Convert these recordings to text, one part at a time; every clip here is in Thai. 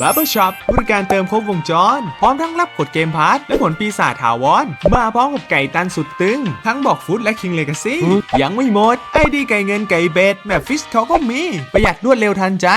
Barber Shop บริการเติมครบวงจร พร้อมทั้งรับกดเกมพาร์ทและผลปีศาจถาวร มาพร้อมกับไก่ตันสุดตึง ทั้งบอกฟุตและ King Legacy ยังไม่หมด ไอดีไก่เงินไก่เบสแบบฟิชเขาก็มี ประหยัดรวดเร็วทันใจ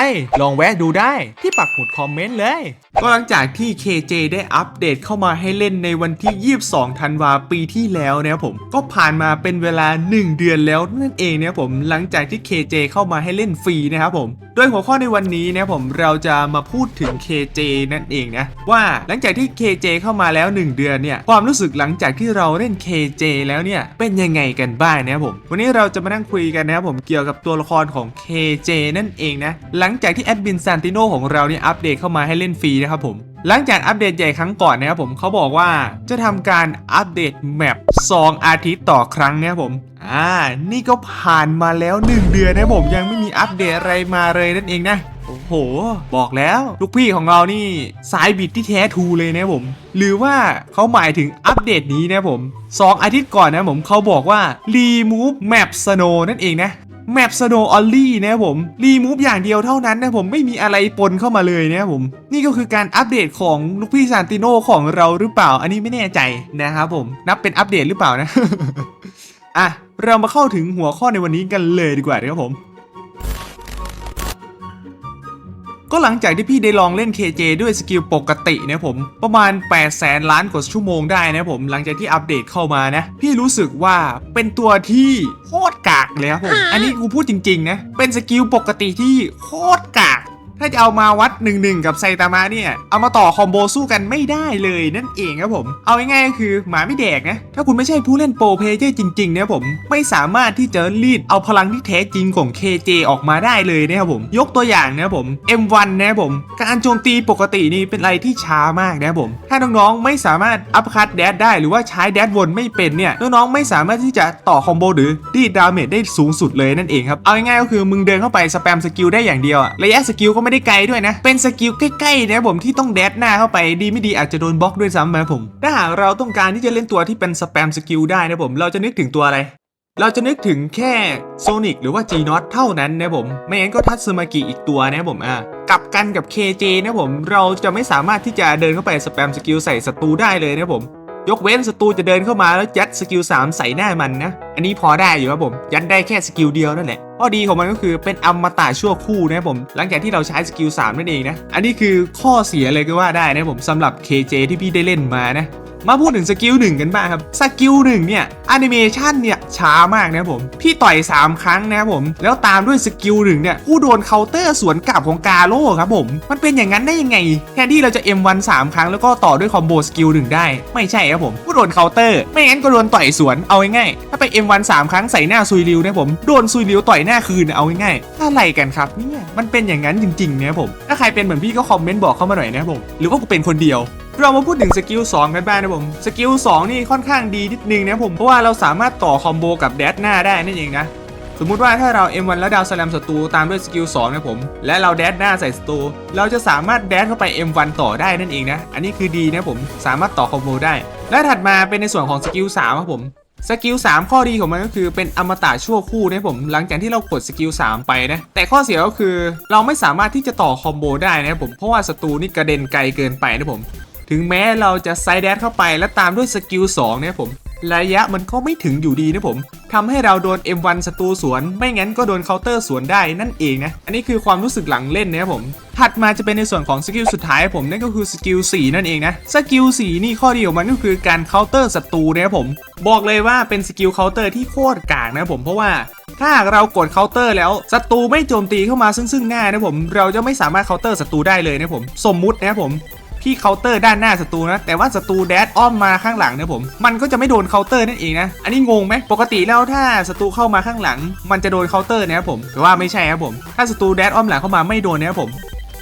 ลองแวะดูได้ที่ปักหมุดคอมเมนต์เลย ก็หลังจากที่ KJ ได้อัปเดตเข้ามาให้เล่นในวันที่ 22 ธันวาปีที่แล้วนะครับผมก็ผ่านมาเป็นเวลา 1 เดือนแล้วนั่นเองนะครับผมหลังจากที่ KJ เข้ามาให้เล่นฟรีนะครับผม ดยหัวข้อในวันนี้นะผมเราจะมาพูดถึง KJ นั่นเองนะว่าหลังจากที่ KJ เข้ามาแล้ว 1 เดือนเนี่ยความรู้สึกหลังจากที่เราเล่น KJ แล้วเนี่ยเป็นยังไงกันบ้างนะครับผมวันนี้เราจะมานั่งคุยกันนะครับผมเกี่ยวกับตัวละครของ KJ นั่นเองนะหลังจากที่แอดมินซานติโนของเราเนี่ยอัปเดตเข้ามาให้เล่นฟรีนะครับผม หลังจากอัปเดตใหญ่ครั้งก่อนนะครับผมเขาบอกว่าจะทำการอัปเดตแมป2อาทิตย์ต่อครั้งนะครับผมอ่านี่ก็ผ่านมาแล้ว 1 เดือนนะผมยังไม่มีอัปเดตอะไรมาเลยนั่นเองนะโอ้โห บอกแล้วลูกพี่ของเรานี่สายบิดที่แท้ทูเลยนะผม หรือว่าเขาหมายถึงอัปเดตนี้นะผม 2 อาทิตย์ก่อนนะผมเขาบอกว่า remove map snow นั่นเองนะ แมปสโนออลลี่นะผมรีมูฟอย่างเดียวเท่านั้นนะผมไม่มีอะไรปนเข้ามาเลยนะผม นี่ก็คือการอัปเดตของลูกพี่ซานติโนของเราหรือเปล่า อันนี้ไม่แน่ใจนะครับผมนับเป็นอัปเดตหรือเปล่านะอะเรามาเข้าถึงหัวข้อในวันนี้กันเลยดีกว่านะครับผมก็หลังจากที่พี่ได้ลองเล่น KJ ด้วยสกิลปกตินะผมประมาณ 8 แสนล้านกว่าชั่วโมงได้นะผมหลังจากที่อัปเดตเข้ามานะ พี่รู้สึกว่าเป็นตัวที่โคตร กากเลยครับผม อันนี้กูพูดจริงๆนะ เป็นสกิลปกติที่โคตรกาก ถ้าจะเอามาวัด1 1กับไซตามะเนี่ย เอามาต่อคอมโบสู้กันไม่ได้เลยนั่นเองครับผม เอาง่ายๆก็คือหมาไม่แดกนะ ถ้าคุณไม่ใช่ผู้เล่นโปรเพลเยอร์จริงๆเนี่ยผมไม่สามารถที่จะรีดเอาพลังที่แท้จริงของ KJ ออกมาได้เลยนะครับผม ยกตัวอย่างนะครับผม M1 นะครับผม การโจมตีปกตินี่เป็นอะไรที่ช้ามากนะครับผม ถ้าน้องๆไม่สามารถอัพคัตแดดได้หรือว่าใช้แดดวนไม่เป็นเนี่ยน้องๆไม่สามารถที่จะต่อคอมโบหรือดีดดาเมจได้สูงสุดเลยนั่นเองครับเอาง่ายๆก็คือมึงเดินเข้าไปสแปมสกิลได้อย่างเดียวอะระยะสกิลก็ไม่ได้ไกลด้วยนะ เป็นสกิลใกล้ๆนะผมที่ต้องแดดหน้าเข้าไปดีไม่ดีอาจจะโดนบล็อกด้วยซ้ำนะผม ถ้าหากเราต้องการที่จะเล่นตัวที่เป็นสแปมสกิลได้นะผมเราจะนึกถึงตัวอะไรเราจะนึกถึงแค่โซนิกหรือว่า G n o t เท่านั้นนะผม ไม่งั้นก็ทัตสึมากิอีกตัวนะผมอะกับกันกับ KJ นะผม เราจะไม่สามารถที่จะเดินเข้าไปสแปมสกิลใส่ศัตรูได้เลยนะผม ยกเว้นศัตรูจะเดินเข้ามาแล้วยัดสกิล3ใส่หน้ามันนะ อันนี้พอได้อยู่ครับผม ยัดได้แค่สกิลเดียวนั่นแหละข้อดีของมันก็คือเป็นอมตะชั่วคู่นะครับผม หลังจากที่เราใช้สกิล3นั่นเองนะ อันนี้คือข้อเสียเลยก็ว่าได้นะครับผมสำหรับ KJ ที่พี่ได้เล่นมานะ มาพูดถึงสกิลหนึ่งกันบ้างครับ สกิลหนึ่งเนี่ยแอนิเมชันเนี่ยช้ามากนะผม พี่ต่อย 3 ครั้งนะผม แล้วตามด้วยสกิลหนึ่งเนี่ยผู้โดนเคาน์เตอร์สวนกลับของกาโร่ครับผม มันเป็นอย่างนั้นได้ยังไง แทนที่เราจะ M1 3 ครั้งแล้วก็ต่อด้วยคอมโบสกิลหนึ่งได้ ไม่ใช่ครับผม ผู้โดนเคาน์เตอร์ ไม่งั้นก็โดนต่อยสวน เอาง่ายๆ ถ้าไป M1 3 ครั้งใส่หน้าซุยริวนะผม โดนซุยริวต่อยหน้าคืนเอาง่ายๆ อะไรกันครับเนี่ย มันเป็นอย่างนั้นจริงๆนะผม ถ้าใครเป็นเหมือนพี่ก็คอมเมนต์บอกเข้ามาหน่อยนะผม หรือว่ากูเป็นคนเดียว เรามาพูดถึงสกิล2กันบ้างนะผมสกิล2นี่ค่อนข้างดีนิดนึงนะผมเพราะว่าเราสามารถต่อคอมโบกับแดดหน้าได้นั่นเองนะสมมุติว่าถ้าเรา M1 แล้วดาวสแลมศัตรูตามด้วยสกิล2นะผม และเราแดดหน้าใส่ศัตรูเราจะสามารถแดดเข้าไป M1 ต่อได้นั่นเองนะ อันนี้คือดีนะผมสามารถต่อคอมโบได้ และถัดมาเป็นในส่วนของสกิล3ครับผมสกิล3ข้อดีของมันก็คือเป็นอมตะชั่วคู่นะผมหลังจากที่เรากดสกิล3ไปนะ แต่ข้อเสียก็คือเราไม่สามารถที่จะต่อคอมโบได้นะผมเพราะว่าศัตรูนี่กระเด็นไกลเกินไปนะผม ถึงแม้เราจะไซด์แดดเข้าไปแล้วตามด้วยสกิล2เนี่ยผมระยะมันก็ไม่ถึงอยู่ดีนะผมทำให้เราโดน M1 ศัตรูสวน ไม่งั้นก็โดนเคาน์เตอร์สวนได้นั่นเองนะ อันนี้คือความรู้สึกหลังเล่นนะครับผม ถัดมาจะเป็นในส่วนของสกิลสุดท้ายผมนั่นก็คือสกิล4นั่นเองนะ สกิล4นี่ข้อดีของมันก็คือการเคาน์เตอร์ศัตรูนะครับผม บอกเลยว่าเป็นสกิลเคาน์เตอร์ที่โคตรกากนะผมเพราะว่าถ้าหากเรากดเคาน์เตอร์แล้วศัตรูไม่โจมตีเข้ามาซึ่งซึ่งหน้านะผม เราจะไม่สามารถเคาน์เตอร์ศัตรูได้เลยนะผม สมมุตินะผม พี่เคาน์เตอร์ด้านหน้าศัตรูนะ แต่ว่าศัตรูแดดอ้อมมาข้างหลังนะผม มันก็จะไม่โดนเคาน์เตอร์นั่นเองนะ อันนี้งงไหมปกติแล้วถ้าศัตรูเข้ามาข้างหลัง มันจะโดนเคาน์เตอร์นะครับผมแต่ว่าไม่ใช่ครับผม ถ้าศัตรูแดดอ้อมหลังเข้ามาไม่โดนนะครับผม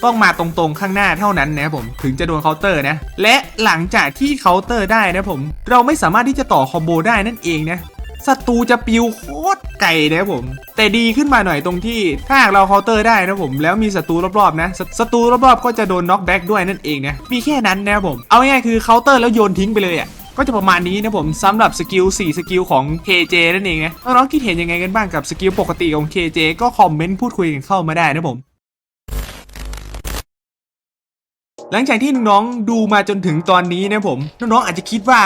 ต้องมาตรงๆข้างหน้าเท่านั้นนะครับผมถึงจะโดนเคาน์เตอร์นะ และหลังจากที่เคาน์เตอร์ได้นะผม เราไม่สามารถที่จะต่อคอมโบได้นั่นเองนะ ศัตรูจะปิวโคตรไกลนะผม แต่ดีขึ้นมาหน่อยตรงที่ถ้าหากเราเคาน์เตอร์ได้นะผมแล้วมีศัตรูรอบๆนะศัตรูรอบๆก็จะโดนน็อกแบ็กด้วยนั่นเองนะมีแค่นั้นนะผมเอาง่ายๆคือเคาน์เตอร์แล้วโยนทิ้งไปเลยอะก็จะประมาณนี้นะผมสำหรับสกิล 4 สกิลของ KJ นั่นเองนะน้องๆคิดเห็นยังไงกันบ้างกับสกิลปกติของ KJ ก็คอมเมนต์พูดคุยกันเข้ามาได้นะผมหลังจากที่น้องๆดูมาจนถึงตอนนี้นะผม น้องๆอาจจะคิดว่า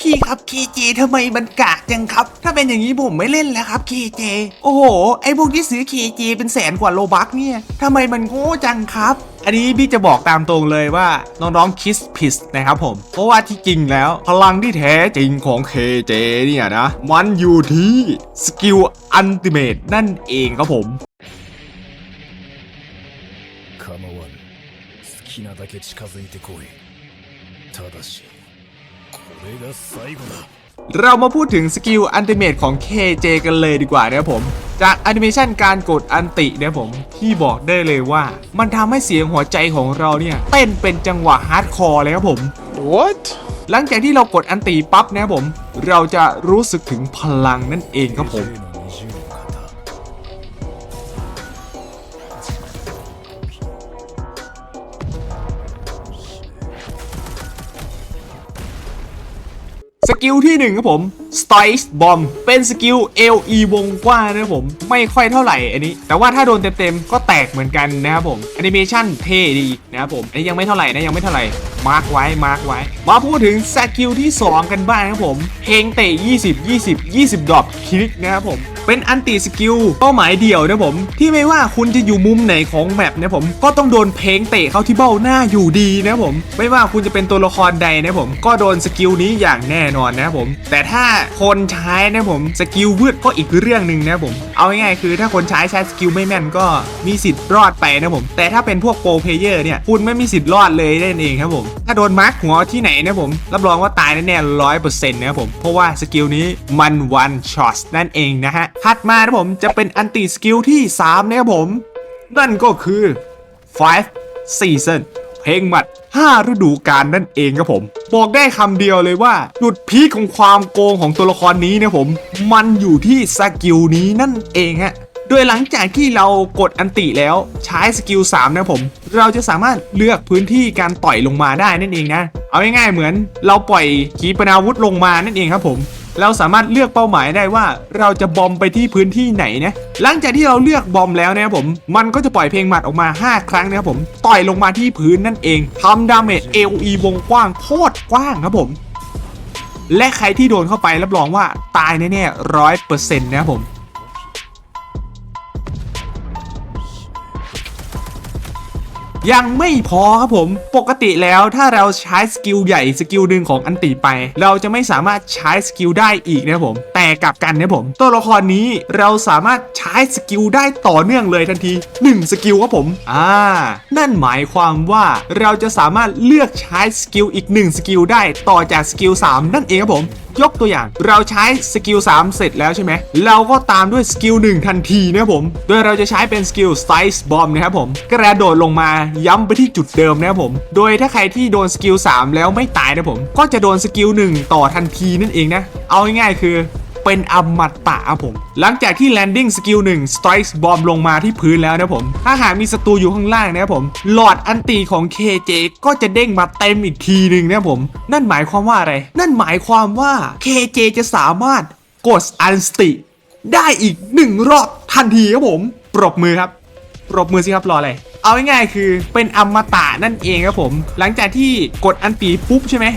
พี่ครับเคเจทำไมมันกากจังครับ ถ้าเป็นอย่างนี้ผมไม่เล่นแล้วครับเคเจโอ้โห ไอพวกที่ซื้อเคเจเป็นแสนกว่าโลบักเนี่ยทำไมมันโง่จังครับ อันนี้พี่จะบอกตามตรงเลยว่าน้องๆคิดผิดนะครับผม เพราะว่าที่จริงแล้วพลังที่แท้จริงของ KJ เนี่ยนะ มันอยู่ที่สกิลอันติเมตนั่นเองครับผม 構わぬ好きなだけ近づいてこいただしこれが最後だ เรามาพูดถึงสกิลอันติเมตของ KJ กันเลยดีกว่านะครับผม จากแอนิเมชันการกดอันติเนี่ยผมที่บอกได้เลยว่า มันทำให้เสียงหัวใจของเราเนี่ย เต้นเป็นจังหวะฮาร์ดคอร์เลยครับผม What? หลังจากที่เรากดอันติปั๊บนะครับผม เราจะรู้สึกถึงพลังนั่นเองครับผม กิลที่หนึ่งครับผม s t i c e Bomb เป็นสกิล LE วงกว้างนะผมไม่ค่อยเท่าไหร่อันนี้ แต่ว่าถ้าโดนเต็มๆก็แตกเหมือนกันนะครับผมแอนิเมชันเท่ดีนะครับผมอันนี้ยังไม่เท่าไหร่นะยังไม่เท่าไหร่มาร์กไว้มาร์กไว้ มาพูดถึงสกิลที่ 2 กันบ้างนะครับผมเพลงเตะ20 20 20 ดอปคลิกนะครับผมเป็นอันติสกิลเป้าหมายเดี่ยวนะผม ที่ไม่ว่าคุณจะอยู่มุมไหนของแมปนะผม ก็ต้องโดนเพลงเตะเข้าที่เบ้าหน้าอยู่ดีนะผม ไม่ว่าคุณจะเป็นตัวละครใดนะผม ก็โดนสกิลนี้อย่างแน่นอนนะผม แต่ถ้าคนใช้นะผมสกิลวืดก็อีกเรื่องหนึ่งนะผมเอาง่ายๆคือถ้าคนใช้ใช้สกิลไม่แม่นก็มีสิทธิ์รอดไปนะผม แต่ถ้าเป็นพวกโปรเพลเยอร์เนี่ยคุณไม่มีสิทธิ์รอดเลยนั่นเองครับผม ถ้าโดนมาร์คหัวที่ไหนนะผมรับรองว่าตายแน่ๆร้อยเปอร์เซ็นต์นะครับผมเพราะว่าสกิลนี้มันวันช็อตนั่นเองนะฮะถัดมานะผมจะเป็นอันติสกิลที่3นะครับผม นั่นก็คือ5 season เพลงหมัด 5 ฤดูกาลนั่นเองครับผม บอกได้คำเดียวเลยว่า จุดพีคของความโกงของตัวละครนี้นะผม มันอยู่ที่สกิลนี้นั่นเองฮะโดยหลังจากที่เรากดอันติแล้วใช้สกิล3นะผม เราจะสามารถเลือกพื้นที่การต่อยลงมาได้นั่นเองนะ เอาง่ายๆเหมือนเราปล่อยขีปนาวุธลงมานั่นเองครับผม เราสามารถเลือกเป้าหมายได้ว่าเราจะบอมไปที่พื้นที่ไหนนะหลังจากที่เราเลือกบอมแล้วนะครับผม มันก็จะปล่อยเพลงหมัดออกมา 5 ครั้งนะครับผมต่อยลงมาที่พื้นนั่นเองทำดาเมจ AOE วงกว้างโคตรกว้างครับผม และใครที่โดนเข้าไปรับรองว่าตายแน่ๆร้อยเปอร์เซ็นต์นะครับผม ยังไม่พอครับผม ปกติแล้วถ้าเราใช้สกิลใหญ่สกิลหนึ่งของอันติไป เราจะไม่สามารถใช้สกิลได้อีกนะครับผม แต่กลับกันนะผม ตัวละครนี้เราสามารถใช้สกิลได้ต่อเนื่องเลยทันที 1 สกิลครับผม อ่า นั่นหมายความว่าเราจะสามารถเลือกใช้สกิลอีก 1 สกิลได้ต่อจากสกิล3นั่นเองครับผม ยกตัวอย่าง เราใช้สกิล3เสร็จแล้วใช่ไหมเราก็ตามด้วยสกิล1ทันทีนะครับผม โดยเราจะใช้เป็นสกิล Size Bomb นะครับผมกระโดดลงมาย้ำไปที่จุดเดิมนะครับผม โดยถ้าใครที่โดนสกิล3แล้วไม่ตายนะผม ก็จะโดนสกิล1ต่อทันทีนั่นเองนะ เอาง่ายๆคือ เป็นอมตะครับผม หลังจากที่ landing skill 1 strike bomb ลงมาที่พื้นแล้วนะผม ถ้าหากมีศัตรูอยู่ข้างล่างนะครับผม หลอดอันตีของ KJ ก็จะเด้งมาเต็มอีกทีหนึ่งนะผม นั่นหมายความว่าอะไร นั่นหมายความว่า KJ จะสามารถกดอันสติ ได้อีกหนึ่งรอบทันทีครับผม ปรบมือครับ ปรบมือสิครับรออะไรเอาง่ายๆคือเป็นอมตะนั่นเองครับผม หลังจากที่กดอันตีปุ๊บใช่ไหม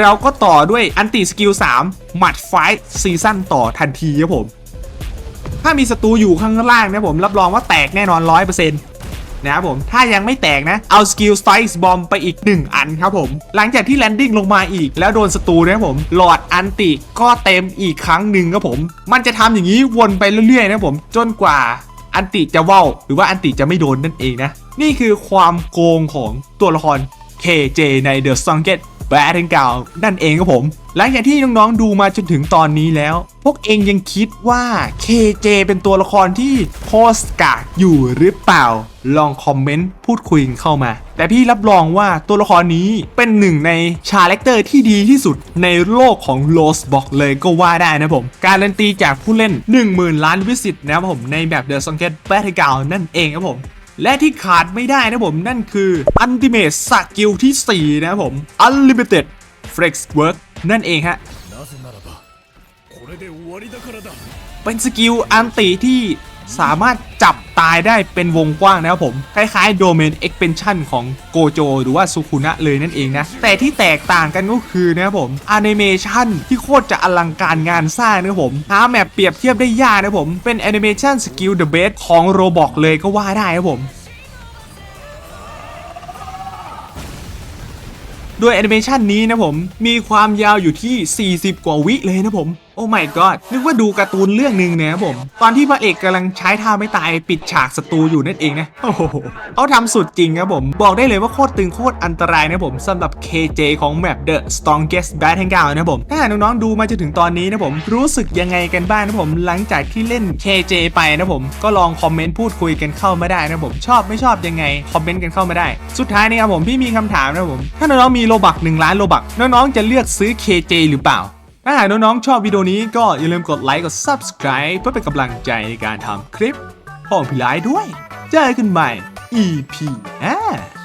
เราก็ต่อด้วยอันติสกิล3หมัดไฟซีซั่นต่อทันทีครับผม ถ้ามีศัตรูอยู่ข้างล่างนะผม รับรองว่าแตกแน่นอน 100%นะครับผม ถ้ายังไม่แตกนะ เอาสกิลสไตร์บอมไปอีก 1 อันครับผม หลังจากที่แลนดิ้งลงมาอีก แล้วโดนศัตรูนะครับผม หลอดอันติก็เต็มอีกครั้งหนึ่งครับผม มันจะทำอย่างนี้วนไปเรื่อยๆนะผม จนกว่าอันติจะเว้าหรือว่าอันติจะไม่โดนนั่นเองนะ นี่คือความโกงของตัวละคร KJ ใน The Strongest Battleground นั่นเองครับผม หลังจากที่น้องๆดูมาจนถึงตอนนี้แล้ว พวกเองยังคิดว่า KJ เป็นตัวละครที่โพสกากอยู่หรือเปล่า ลองคอมเมนต์พูดคุยเข้ามา แต่พี่รับรองว่าตัวละครนี้เป็นหนึ่งในชาแรคเตอร์ที่ดีที่สุดในโลกของ l o s b o x เลยก็ว่าได้นะผม การันตีจากผู้เล่น 10,000 ล้านวิสิตนะครับผมในแบบ The s o n g e t Battleground นั่นเองครับผม และที่ขาดไม่ได้นะผมนั่นคืออันติเมตสกิลที่ 4 นะผม Unlimited Flex Work นั่นเองฮะ เป็นสกิลอันติที่ สามารถจับตายได้เป็นวงกว้างนะครับผม คล้ายๆ Domain Expansion ของโกโจหรือว่าสุคุนะเลยนั่นเองนะ แต่ที่แตกต่างกันก็คือนะครับผมแอนิเมชันที่โคตรจะอลังการงานสร้างนะครับผมหาแมปเปรียบเทียบได้ยากนะครับผมเป็นแอนิเมชันสกิลเดอะเบสของโรบอกเลยก็ว่าได้นะครับผมโดยแอนิเมชันนี้นะผม มีความยาวอยู่ที่ 40 กว่าวิเลยนะผม โอ้ my god นึกว่าดูการ์ตูนเรื่องหนึ่งนะครับผม ตอนที่พระเอกกำลังใช้ท่าไม่ตายปิดฉากศัตรูอยู่นั่นเองนะ โอ้โหเขาทำสุดจริงครับผม บอกได้เลยว่าโคตรตึงโคตรอันตรายนะผมสำหรับ KJ ของแมป The Strongest Battleground นะผม ถ้าน้องๆดูมาจนถึงตอนนี้นะผม รู้สึกยังไงกันบ้างนะผม หลังจากที่เล่น KJ ไปนะผม ก็ลองคอมเมนต์พูดคุยกันเข้ามาได้นะผม ชอบไม่ชอบยังไงคอมเมนต์กันเข้ามาได้ สุดท้ายนี้ครับผมพี่มีคำถามนะผม ถ้าน้องๆมีโลบัก1ล้านโลบักน้องๆจะเลือกซื้อ KJ หรือเปล่า ถ้าหากน้องๆ ชอบวิดีโอนี้ก็อย่าลืมกดไลค์กด Subscribe เพื่อเป็นกำลังใจในการทำคลิปของพี่ไลด้วย เจอกันใหม่ EP หน้า